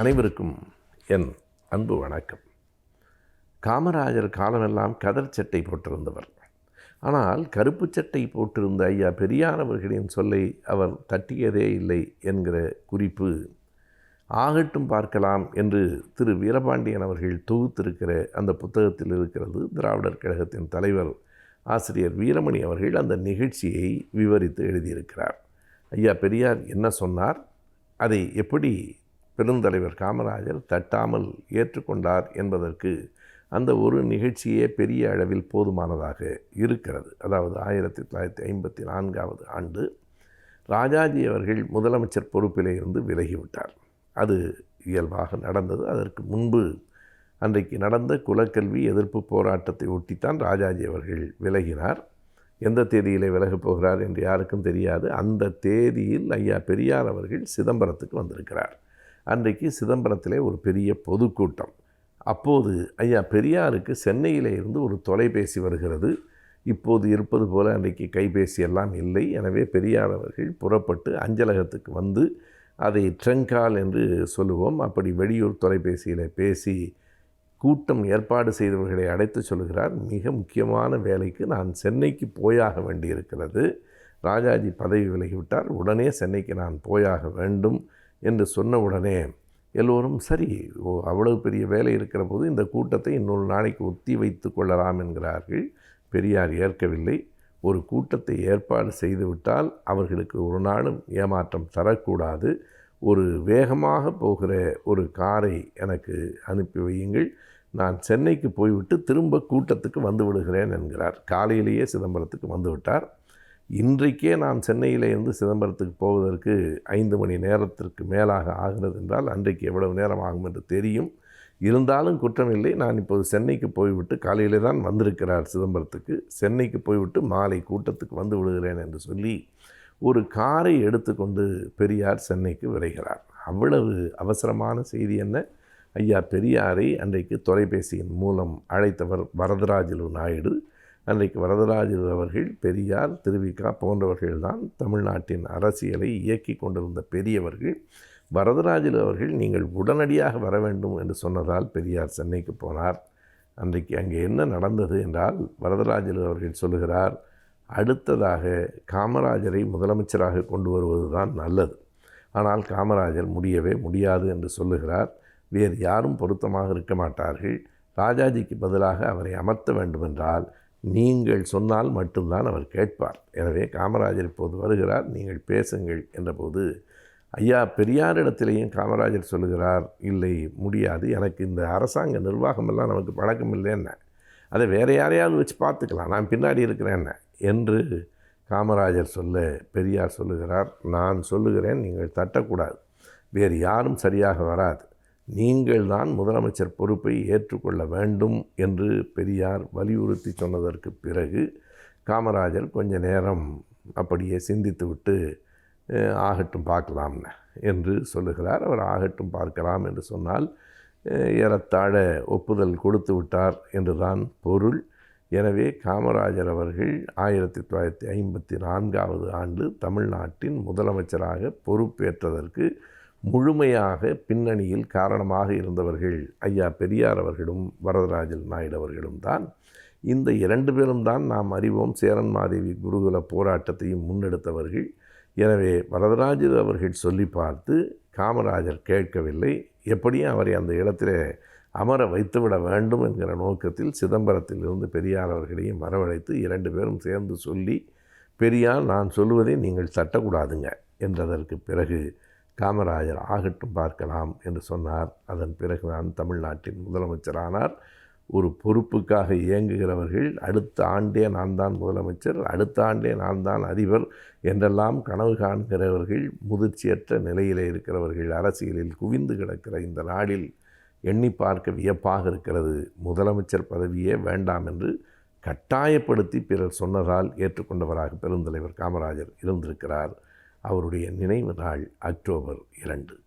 அனைவருக்கும் என் அன்பு வணக்கம். காமராஜர் காலமெல்லாம் கதர் சட்டை போட்டிருந்தவர். ஆனால் கருப்பு சட்டை போட்டிருந்த ஐயா பெரியார் அவர்களின் சொல்லை அவர் தட்டியதே இல்லை என்கிற குறிப்பு ஆகட்டும் பார்க்கலாம் என்று திரு வீரபாண்டியன் அவர்கள் தொகுத்திருக்கிற அந்த புத்தகத்தில் இருக்கிறது. திராவிடர் கழகத்தின் தலைவர் ஆசிரியர் வீரமணி அவர்கள் அந்த நிகழ்ச்சியை விவரித்து எழுதியிருக்கிறார். ஐயா பெரியார் என்ன சொன்னார்? அதை எப்படி பெருந்தலைவர் காமராஜர் தட்டாமல் ஏற்றுக்கொண்டார் என்பதற்கு அந்த ஒரு நிகழ்ச்சியே பெரிய அளவில் போதுமானதாக இருக்கிறது. அதாவது ஆயிரத்தி தொள்ளாயிரத்தி ஐம்பத்தி நான்காவது ஆண்டு ராஜாஜி அவர்கள் முதலமைச்சர் பொறுப்பிலே இருந்து விலகிவிட்டார். அது இயல்பாக நடந்தது. அதற்கு முன்பு அன்றைக்கு நடந்த குலக்கல்வி எதிர்ப்பு போராட்டத்தை ஒட்டித்தான் ராஜாஜி அவர்கள் விலகினார். எந்த தேதியிலே விலகப் போகிறார் என்று யாருக்கும் தெரியாது. அந்த தேதியில் ஐயா பெரியார் அவர்கள் சிதம்பரத்துக்கு வந்திருக்கிறார். அன்றைக்கு சிதம்பரத்திலே ஒரு பெரிய பொதுக்கூட்டம். அப்போது ஐயா பெரியாருக்கு சென்னையிலே இருந்து ஒரு தொலைபேசி வருகிறது. இப்போது இருப்பது போல அன்றைக்கு கைபேசி எல்லாம் இல்லை. எனவே பெரியார் அவர்கள் புறப்பட்டு அஞ்சலகத்துக்கு வந்து அதை ட்ரங்கால் என்று சொல்லுவோம். அப்படி வெளியூர் தொலைபேசியில் பேசி கூட்டம் ஏற்பாடு செய்தவர்களை அழைத்து சொல்கிறார். மிக முக்கியமான வேலைக்கு நான் சென்னைக்கு போயாக வேண்டியிருக்கிறது. ராஜாஜி பதவி விலகிவிட்டார். உடனே சென்னைக்கு நான் போயாக வேண்டும். என்று சொன்ன உடனே எல்லோரும் சரி ஓ அவ்வளவு பெரிய வேலை இருக்கிற போது இந்த கூட்டத்தை இன்னொரு நாளைக்கு ஒத்தி வைத்து கொள்ளலாம் என்கிறார்கள். பெரியார் ஏற்கவில்லை. ஒரு கூட்டத்தை ஏற்பாடு செய்துவிட்டால் அவர்களுக்கு ஒரு நாளும் ஏமாற்றம் தரக்கூடாது. ஒரு வேகமாக போகிற ஒரு காரை எனக்கு அனுப்பி வையுங்கள். நான் சென்னைக்கு போய்விட்டு திரும்ப கூட்டத்துக்கு வந்து விடுகிறேன் என்கிறார். காலையிலேயே சிதம்பரத்துக்கு வந்துவிட்டார் இன்றைக்கே நான் சென்னையிலேருந்து சிதம்பரத்துக்கு போவதற்கு ஐந்து மணி நேரத்திற்கு மேலாக ஆகிறது என்றால் அன்றைக்கு எவ்வளவு நேரம் ஆகும் என்று தெரியும். இருந்தாலும் குற்றமில்லை. நான் இப்போது சென்னைக்கு போய்விட்டு காலையிலே தான் வந்திருக்கிறார் சிதம்பரத்துக்கு. சென்னைக்கு போய்விட்டு மாலை கூட்டத்துக்கு வந்து விடுகிறேன் என்று சொல்லி ஒரு காரை எடுத்துக்கொண்டு பெரியார் சென்னைக்கு விரைகிறார். அவ்வளவு அவசரமான செய்தி என்ன? ஐயா பெரியாரை அன்றைக்கு தொலைபேசியின் மூலம் அழைத்தவர் வரதராஜலு நாயுடு. அன்றைக்கு வரதராஜர் அவர்கள் பெரியார் திருவிக்கா போன்றவர்கள்தான் தமிழ்நாட்டின் அரசியலை இயக்கி கொண்டிருந்த பெரியவர்கள். வரதராஜர் அவர்கள் நீங்கள் உடனடியாக வர வேண்டும் என்று சொன்னதால் பெரியார் சென்னைக்கு போனார். அன்றைக்கு அங்கே என்ன நடந்தது என்றால் வரதராஜர் அவர்கள் சொல்லுகிறார் அடுத்ததாக காமராஜரை முதலமைச்சராக கொண்டு வருவது தான் நல்லது. ஆனால் காமராஜர் முடியவே முடியாது என்று சொல்லுகிறார். வேறு யாரும் பொருத்தமாக இருக்க மாட்டார்கள். ராஜாஜிக்கு பதிலாக அவரை அமர்த்த வேண்டுமென்றால் நீங்கள் சொன்னால் மட்டும்தான் அவர் கேட்பார். எனவே காமராஜர் இப்போது வருகிறார் நீங்கள் பேசுங்கள் என்றபோது ஐயா பெரியாரிடத்திலேயும் காமராஜர் சொல்லுகிறார் இல்லை முடியாது எனக்கு இந்த அரசாங்க நிர்வாகமெல்லாம் நமக்கு பழக்கம் இல்லைன்ன. அதை வேறு யாரையாவது வச்சு பார்த்துக்கலாம் நான் பின்னாடி இருக்கிறேன் என்று காமராஜர் சொல்ல பெரியார் சொல்லுகிறார் நான் சொல்லுகிறேன் நீங்கள் தட்டக்கூடாது வேறு யாரும் சரியாக வராது. நீங்கள் தான் முதலமைச்சர் பொறுப்பை ஏற்றுக்கொள்ள வேண்டும் என்று பெரியார் வலியுறுத்தி சொன்னதற்கு பிறகு காமராஜர் கொஞ்ச நேரம் அப்படியே சிந்தித்துவிட்டு ஆகட்டும் பார்க்கலாம்னு என்று சொல்லுகிறார். அவர் ஆகட்டும் பார்க்கலாம் என்று சொன்னால் ஏறத்தாழ ஒப்புதல் கொடுத்து விட்டார் என்றுதான் பொருள். எனவே காமராஜர் அவர்கள் ஆயிரத்தி தொள்ளாயிரத்தி ஐம்பத்தி நான்காவது ஆண்டு தமிழ்நாட்டின் முதலமைச்சராக பொறுப்பேற்றதற்கு முழுமையாக பின்னணியில் காரணமாக இருந்தவர்கள் ஐயா பெரியார் அவர்களும் வரதராஜல் நாயுடு அவர்களும் தான். இந்த இரண்டு பேரும் தான் நாம் அறிவோம் சேரன் மாதேவி குருகுல போராட்டத்தையும் முன்னெடுத்தவர்கள். எனவே வரதராஜர் அவர்கள் சொல்லி பார்த்து காமராஜர் கேட்கவில்லை. எப்படியும் அவரை அந்த இடத்திலே அமர வைத்துவிட வேண்டும் என்கிற நோக்கத்தில் சிதம்பரத்தில் இருந்து பெரியார் அவர்களையும் வரவழைத்து இரண்டு பேரும் சேர்ந்து சொல்லி பெரியார் நான் சொல்லுவதை நீங்கள் தட்டக்கூடாதுங்க என்றதற்கு பிறகு காமராஜர் ஆகட்டும் பார்க்கலாம் என்று சொன்னார். அதன் பிறகு நான் தமிழ்நாட்டின் முதலமைச்சரானார். ஒரு பொறுப்புக்காக இயங்குகிறவர்கள் அடுத்த ஆண்டே நான் தான் முதலமைச்சர் அடுத்த ஆண்டே நான் தான் அதிபர் என்றெல்லாம் கனவு காண்கிறவர்கள் முதிர்ச்சியற்ற நிலையிலே இருக்கிறவர்கள் அரசியலில் குவிந்து கிடக்கிற இந்த நாடில் எண்ணி பார்க்க வியப்பாக இருக்கிறது. முதலமைச்சர் பதவியே வேண்டாம் என்று கட்டாயப்படுத்தி பிறர் சொன்னதால் ஏற்றுக்கொண்டவராக பெருந்தலைவர் காமராஜர் இருந்திருக்கிறார். அவருடைய நினைவு நாள் அக்டோபர் இரண்டு.